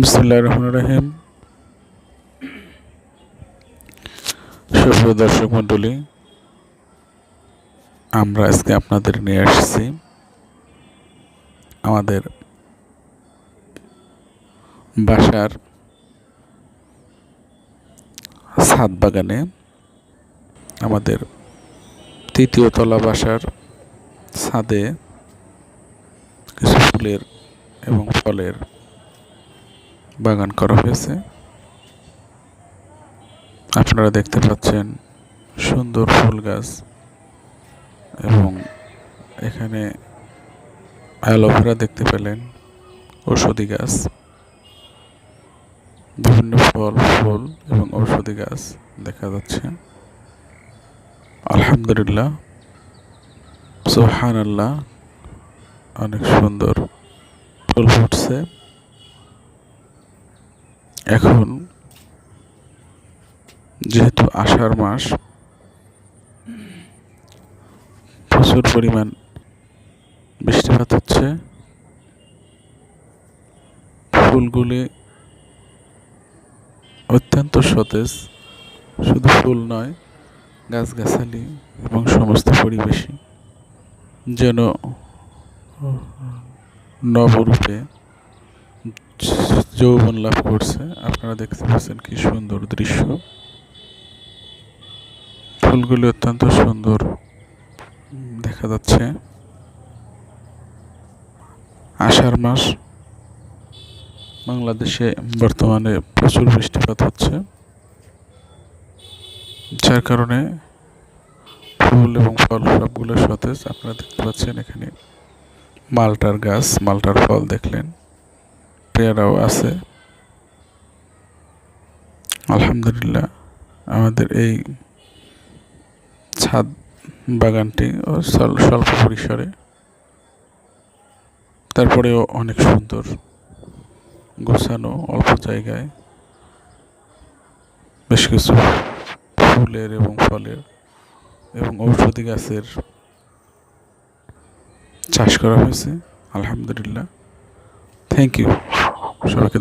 বিসমুল্লাহ রহমান রাহিম। সুপ্রিয় দর্শক মণ্ডলী, আমরা আজকে আপনাদের নিয়ে আসছি আমাদের বাসার ছাদ বাগানে আমাদের তৃতীয় তলা বাসার ছাদে কিছু ফুলের এবং ফলের বাগান করা হয়েছে। আপনারা দেখতে পাচ্ছেন সুন্দর ফুল গাছ এবং এখানে অ্যালোভেরা দেখতে পেলেন, ঔষধি গাছ, বিভিন্ন ফল, ফুল এবং ঔষধি গাছ দেখা যাচ্ছে। আলহামদুলিল্লাহ সোহান আল্লাহ অনেক সুন্দর ফুল ফুটছে। এখন যেহেতু আষাঢ় মাস, প্রচুর পরিমাণ বৃষ্টিপাত হচ্ছে। ফুলগুলি অত্যন্ত সতেজ, শুধু ফুল নয়, গাছগাছালি এবং সমস্ত পরিবেশই যেন নবরূপে যৌবন লাভ করছে। আপনারা দেখতে পাচ্ছেন কি সুন্দর দৃশ্য। ফুলগুলি অত্যন্ত সুন্দর দেখা যাচ্ছে। আষাঢ় মাস, বাংলাদেশে বর্তমানে প্রচুর বৃষ্টিপাত হচ্ছে। যার কারণে ফুল এবং ফল সবগুলো সতেজ। আপনারা দেখতে পাচ্ছেন এখানে মালটার গাছ, মালটার ফল দেখলেন। পেয়ারাও আছে। আলহামদুলিল্লাহ, আমাদের এই ছাদ বাগানটি স্বল্প পরিসরে। তারপরেও অনেক সুন্দর, গোছানো অল্প জায়গায়। বেশ কিছু ফুলের এবং ফলের এবং ঔষধি গাছের চাষ করা হয়েছে। আলহামদুলিল্লাহ। থ্যাংক ইউ সবাইকে